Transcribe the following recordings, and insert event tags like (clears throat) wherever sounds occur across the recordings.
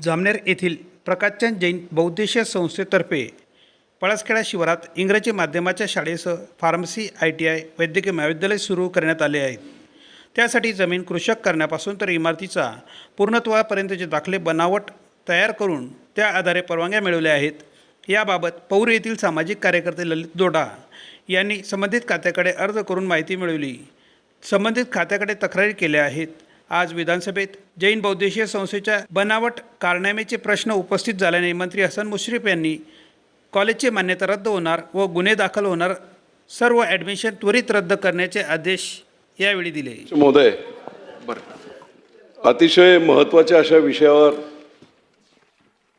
जामनेर येथील प्रकाशचंद जैन बहुद्देशीय संस्थेतर्फे पळसखेडा शिवारात इंग्रजी माध्यमाच्या शाळेसह फार्मसी आय टी आय वैद्यकीय महाविद्यालय सुरू करण्यात आले आहेत. त्यासाठी जमीन कृषक करण्यापासून तर इमारतीचा पूर्णत्वापर्यंतचे दाखले बनावट तयार करून त्या आधारे परवानग्या मिळवल्या आहेत. याबाबत पौर येथील सामाजिक कार्यकर्ते ललित दोडा यांनी संबंधित खात्याकडे अर्ज करून माहिती मिळवली. संबंधित खात्याकडे तक्रारी केल्या आहेत. आज विधानसभेत जैन बौद्धिशीय संस्थेच्या बनावट कारनाम्याचे प्रश्न उपस्थित झाल्याने मंत्री हसन मुश्रीफ यांनी कॉलेजची मान्यता रद्द होणार व गुन्हे दाखल होणार सर्व ॲडमिशन त्वरित रद्द करण्याचे आदेश यावेळी दिले. महोदय अतिशय महत्त्वाच्या अशा विषयावर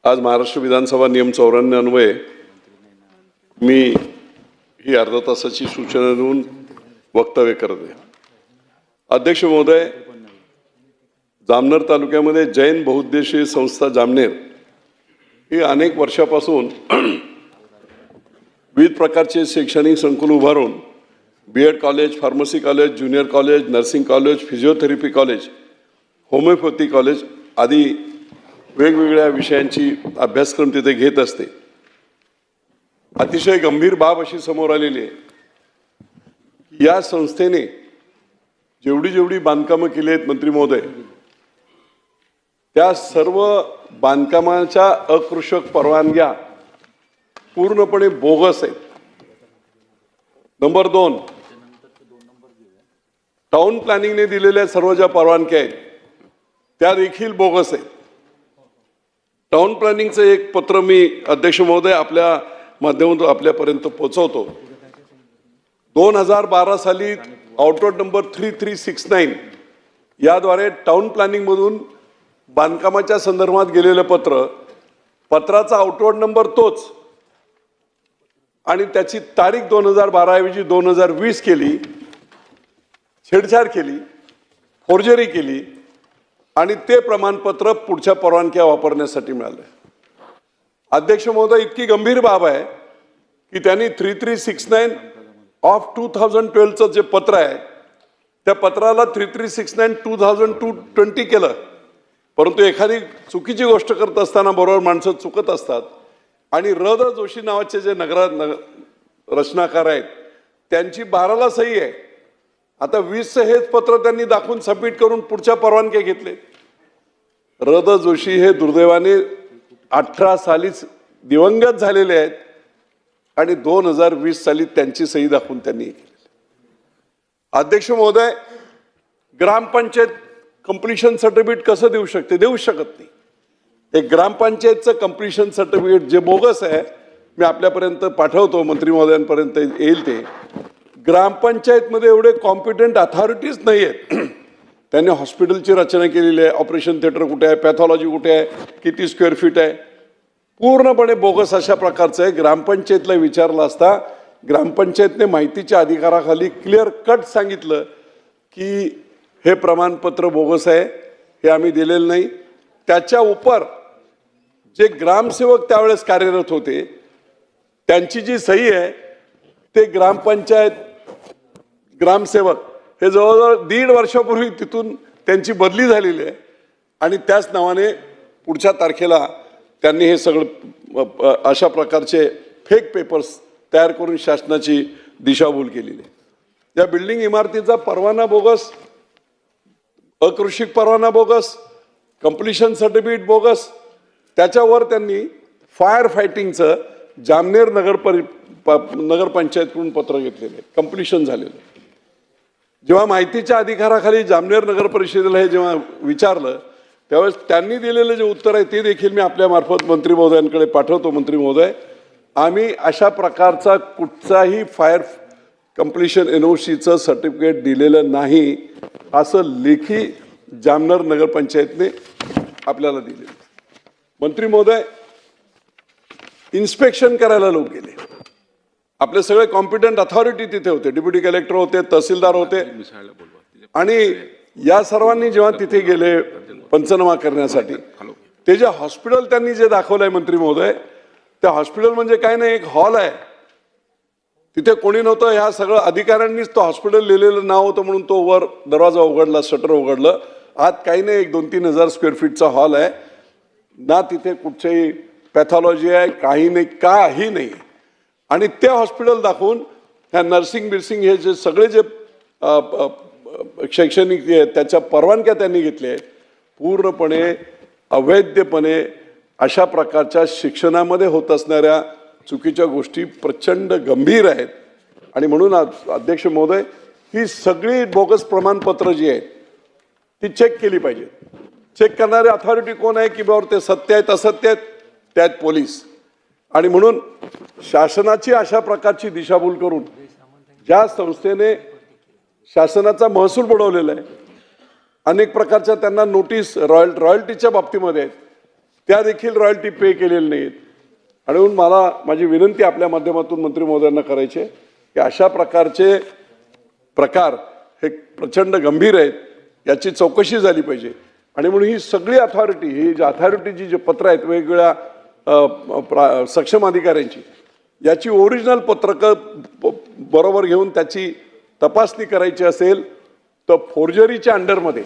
आज महाराष्ट्र विधानसभा नियम चौऱ्याण्णव अन्वये मी ही अर्धा तासाची सूचना देऊन वक्तव्य करत आहे. अध्यक्ष महोदय जामनेर तालुक्यामध्ये जैन बहुउद्देशीय संस्था जामनेर ही अनेक वर्षापासून (clears throat) विविध प्रकारचे शैक्षणिक संकुल उभारून B Ed college pharmacy college junior college nursing college physiotherapy college homeopathy college आदी वेगवेगळ्या विषयांची अभ्यासक्रम तिथे घेत असते. अतिशय गंभीर बाब अशी समोर आलेली आहे या संस्थेने जेवढी जेवढी बांधकामं केली आहेत मंत्री महोदय त्या सर्व बांधकामाच्या अकृषक परवानग्या पूर्णपणे बोगस आहेत. नंबर दोन. टाउन प्लॅनिंगने दिलेल्या सर्व ज्या परवानग्या आहेत त्या देखील बोगस आहेत. टाउन प्लॅनिंगचं एक पत्र मी अध्यक्ष महोदय आपल्या माध्यमातून आपल्यापर्यंत पोहोचवतो. दोन हजार बारा साली outward number three three six nine याद्वारे टाउन प्लॅनिंगमधून बांधकामाच्या संदर्भात गेलेलं पत्र पत्राचा आउटवर्ड नंबर तोच. आणि त्याची तारीख दोन हजार बाराऐवजी दोन हजार वीस केली छेडछाड केली फोर्जरी केली आणि ते प्रमाणपत्र पुढच्या परवानग्या वापरण्यासाठी मिळालं अध्यक्ष महोदय इतकी गंभीर बाब आहे की त्यांनी three three six nine of two thousand ट्वेल्वचं जे पत्र आहे त्या पत्राला three three six nine two thousand two twenty केलं. परंतु एखादी चुकीची गोष्ट करत असताना बरोबर माणसं चुकत असतात आणि रद जोशी नावाचे जे नगरा नग रचनाकार आहेत त्यांची बाराला सही आहे. आता वीसचं हेच पत्र त्यांनी दाखवून सबमिट करून पुढच्या परवानग्या घेतले. रद जोशी हे दुर्दैवाने अठरा सालीच दिवंगत झालेले आहेत आणि दोन हजार वीस साली त्यांची सही दाखवून त्यांनी हे अध्यक्ष महोदय ग्रामपंचायत कम्प्लिशन सर्टिफिकेट कसं देऊ शकते? देऊ शकत नाही. एक ग्रामपंचायतचं कम्प्लिशन सर्टिफिकेट जे बोगस आहे मी आपल्यापर्यंत पाठवतो मंत्री महोदयांपर्यंत येईल ते. ग्रामपंचायतमध्ये एवढे कॉम्पिटंट अथॉरिटीज नाही आहेत. (clears throat) त्यांनी हॉस्पिटलची रचना केलेली आहे ऑपरेशन थिएटर कुठे आहे पॅथॉलॉजी कुठे आहे किती स्क्वेअर फीट आहे. पूर्णपणे बोगस अशा प्रकारचं आहे. ग्रामपंचायतला विचारलं असता ग्रामपंचायतने माहितीच्या अधिकाराखाली क्लिअर कट सांगितलं की हे प्रमाणपत्र बोगस आहे हे आम्ही दिलेलं नाही. त्याच्या उपर जे ग्रामसेवक त्यावेळेस कार्यरत होते त्यांची जी सही आहे ते ग्रामपंचायत ग्रामसेवक हे जवळजवळ दीड वर्षापूर्वी तिथून त्यांची बदली झालेली आहे आणि त्याच नावाने पुढच्या तारखेला त्यांनी हे सगळं अशा प्रकारचे फेक पेपर्स तयार करून शासनाची दिशाभूल केलेली आहे. या बिल्डिंग इमारतीचा परवाना बोगस अकृषिक परवाना बोगस कम्प्लिशन सर्टिफिकेट बोगस. त्याच्यावर त्यांनी फायर फायटिंगचं जामनेर नगर परि प- नगरपंचायतकडून पत्र घेतलेलं आहे कम्प्लिशन झालेलं. जेव्हा माहितीच्या अधिकाराखाली जामनेर नगर परिषदेला हे जेव्हा विचारलं त्यावेळेस त्यांनी दिलेलं जे उत्तर आहे ते देखील मी आपल्यामार्फत मंत्री महोदयांकडे पाठवतो मंत्री महोदय. आम्ही अशा प्रकारचा कुठचाही फायर कम्प्लिशन एन ओ सीचं सर्टिफिकेट दिलेलं नाही असं लेखी जामनेर नगरपंचायतने आपल्याला दिलेलं. मंत्री महोदय इन्स्पेक्शन करायला लोक गेले. आपले सगळे कॉम्पिटंट अथॉरिटी तिथे होते डेप्युटी कलेक्टर होते तहसीलदार होते. आणि या सर्वांनी जेव्हा तिथे गेले पंचनामा करण्यासाठी ते जे हॉस्पिटल त्यांनी जे दाखवलंय मंत्री महोदय त्या हॉस्पिटल म्हणजे काय नाही एक हॉल आहे. तिथे कोणी नव्हतं. ह्या सगळं अधिकाऱ्यांनीच तो हॉस्पिटल लिहिलेलं नाव होतं म्हणून तो वर दरवाजा उघडला शटर उघडलं. आत काही नाही एक दोन तीन हजार स्क्वेअर फीटचा हॉल आहे. ना तिथे कुठचेही पॅथॉलॉजी आहे काही नाही काही नाही. आणि ते हॉस्पिटल दाखवून ह्या नर्सिंग बिर्सिंग हे जे सगळे जे शैक्षणिक त्याच्या परवानग्या त्यांनी घेतल्या पूर्णपणे अवैधपणे अशा प्रकारच्या शिक्षणामध्ये होत असणाऱ्या चुकीच्या गोष्टी प्रचंड गंभीर आहेत. आणि म्हणून आज अध्यक्ष महोदय ही सगळी बोगस प्रमाणपत्र जी आहेत ती चेक केली पाहिजे. चेक करणारे अथॉरिटी कोण आहे की बाबा ते सत्य आहेत असत्य आहेत त्यात पोलीस. आणि म्हणून शासनाची अशा प्रकारची दिशाभूल करून ज्या संस्थेने शासनाचा महसूल बुडवलेला आहे अनेक प्रकारच्या त्यांना नोटीस रॉयल रॉयल्टीच्या बाबतीमध्ये आहेत. त्या देखील रॉयल्टी पे केलेल्या नाहीत आणि म्हणून मला माझी विनंती आपल्या माध्यमातून मंत्री महोदयांना करायची आहे की अशा प्रकारचे प्रकार हे प्रचंड गंभीर आहेत याची चौकशी झाली पाहिजे. आणि म्हणून ही सगळी अथॉरिटी ही जी अथॉरिटीची जी पत्र आहेत वेगवेगळ्या प्रा- सक्षम अधिकाऱ्यांची याची ओरिजिनल पत्रकं बरोबर घेऊन त्याची तपासणी करायची असेल तर फोर्जरीच्या अंडरमध्ये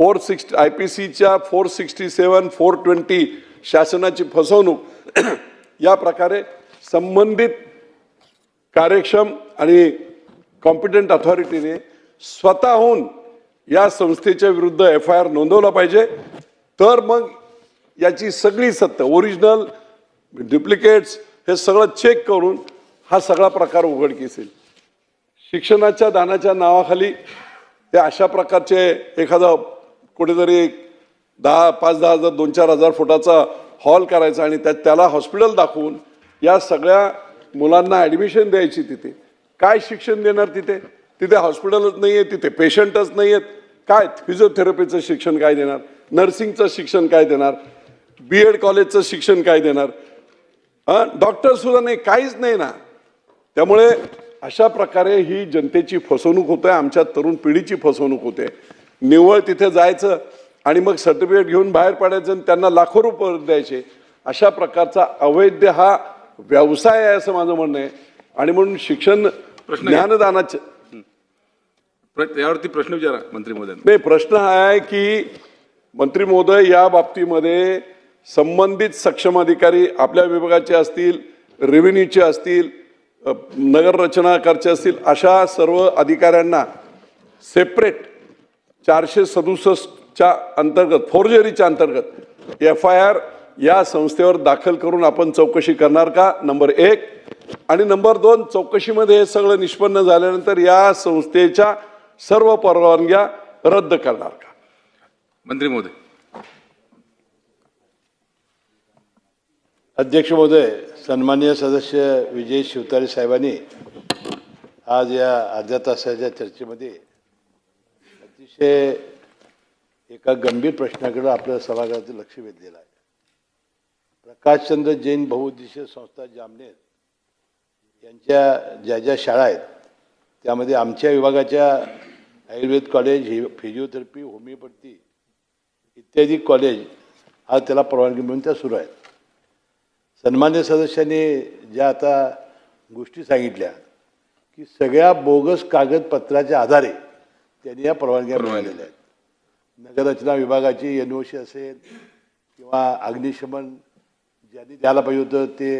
फोर सिक्स्टी आय पी सीच्या four sixty seven four twenty शासनाची फसवणूक (clears throat) या प्रकारे संबंधित कार्यक्षम आणि कॉम्पिटंट अथॉरिटीने स्वतःहून या संस्थेच्या विरुद्ध एफ आय आर नोंदवला पाहिजे. तर मग याची सगळी सत्य ओरिजिनल डुप्लिकेट्स हे सगळं चेक करून हा सगळा प्रकार उघडकीस येईल. शिक्षणाच्या दानाच्या नावाखाली ते अशा प्रकारचे एखादा कुठेतरी दहा पाच दहा हजार दोन चार हजार फुटाचा हॉल करायचा आणि त्या त्याला हॉस्पिटल दाखवून या सगळ्या मुलांना ॲडमिशन द्यायची तिथे. काय शिक्षण देणार तिथे? तिथे हॉस्पिटलच नाही आहे तिथे पेशंटच नाही आहेत काय फिजिओथेरपीचं शिक्षण काय देणार? नर्सिंगचं शिक्षण काय देणार? बी एड कॉलेजचं शिक्षण काय देणार? हां नाही काहीच नाही ना. त्यामुळे अशा प्रकारे ही जनतेची फसवणूक होते आमच्या तरुण पिढीची फसवणूक होते. निव्वळ तिथे जायचं आणि मग सर्टिफिकेट घेऊन बाहेर पडायचं आणि त्यांना लाखो रुपये द्यायचे. अशा प्रकारचा अवैध हा व्यवसाय आहे असं माझं म्हणणं आहे. आणि म्हणून शिक्षण. ज्ञानदानाचे यावरती प्रश्न विचारा मंत्री महोदयांना. नाही प्रश्न हा आहे की मंत्री महोदय या बाबतीमध्ये संबंधित सक्षम अधिकारी आपल्या विभागाचे असतील रेव्हेन्यूचे असतील नगर रचनाकारचे असतील अशा सर्व अधिकाऱ्यांना सेपरेट चारशे सदुसष्टच्या अंतर्गत फोर्जरीच्या अंतर्गत एफ आय आर या संस्थेवर दाखल करून आपण चौकशी करणार का? नंबर एक. आणि नंबर दोन चौकशीमध्ये हे सगळं निष्पन्न झाल्यानंतर या संस्थेच्या सर्व परवानग्या रद्द करणार का? मंत्री महोदय. अध्यक्ष महोदय सन्मान्य सदस्य विजय शिवतारे साहेबांनी आज या अर्ध्या तासाच्या चर्चेमध्ये अतिशय एका गंभीर प्रश्नाकडे आपल्या सभागृहाचं लक्ष वेधलेलं आहे. प्रकाशचंद्र जैन बहुउद्देशीय संस्था जामनेर यांच्या ज्या ज्या शाळा आहेत त्यामध्ये आमच्या विभागाच्या आयुर्वेद कॉलेज हि फिजिओथेरपी होमिओपॅथी इत्यादी कॉलेज आज त्याला परवानगी मिळून त्या सुरू आहेत. सन्मान्य सदस्यांनी ज्या आता गोष्टी सांगितल्या की सगळ्या बोगस कागदपत्राच्या आधारे त्यांनी या परवानग्या. मिळालेल्या आहेत. नगररचना विभागाची एन ओ सी असेल किंवा अग्निशमन ज्यांनी द्यायला पाहिजे होतं ते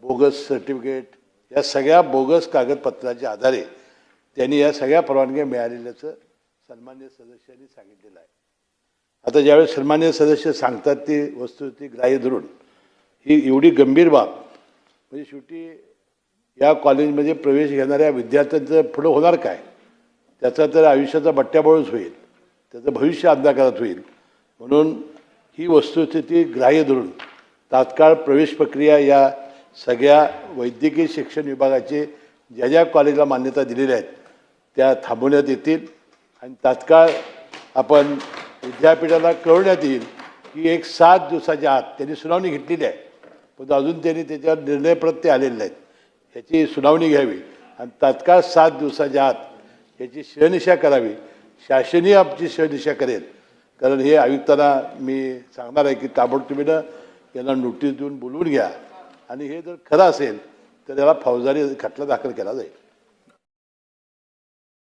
बोगस सर्टिफिकेट या सगळ्या बोगस कागदपत्राच्या आधारे त्यांनी या सगळ्या परवानग्या मिळालेल्याचं सन्मान्य सदस्यांनी सांगितलेलं आहे. आता ज्यावेळेस सन्मान्य सदस्य सांगतात ती वस्तुस्थिती ग्राह्य धरून ही एवढी गंभीर बाब म्हणजे शेवटी या कॉलेजमध्ये प्रवेश घेणाऱ्या विद्यार्थ्यांचं पुढं होणार काय? त्याचा तर आयुष्याचा बट्ट्याबोळच होईल. त्याचं भविष्य अंधकारात होईल. म्हणून ही वस्तुस्थिती ग्राह्य धरून. तात्काळ प्रवेश प्रक्रिया या सगळ्या वैद्यकीय शिक्षण विभागाचे ज्या ज्या कॉलेजला मान्यता दिलेल्या आहेत त्या थांबवण्यात येतील. आणि तात्काळ आपण विद्यापीठाला कळवण्यात येईल की एक सात दिवसाच्या आत त्यांनी सुनावणी घेतलेली आहे. पण अजून त्यांनी त्याच्यावर निर्णय प्रत्यय आलेले नाहीत. ह्याची सुनावणी घ्यावी आणि तात्काळ सात दिवसाच्या आत याची शहनिशा करावी. शासनही आमची सहदिशा करेल. कारण हे आयुक्तांना मी सांगणार आहे की ताबडतोबीनं यांना नोटीस देऊन बोलवून घ्या. आणि हे जर खरं असेल तर याला फौजदारी खटला दाखल केला जाईल.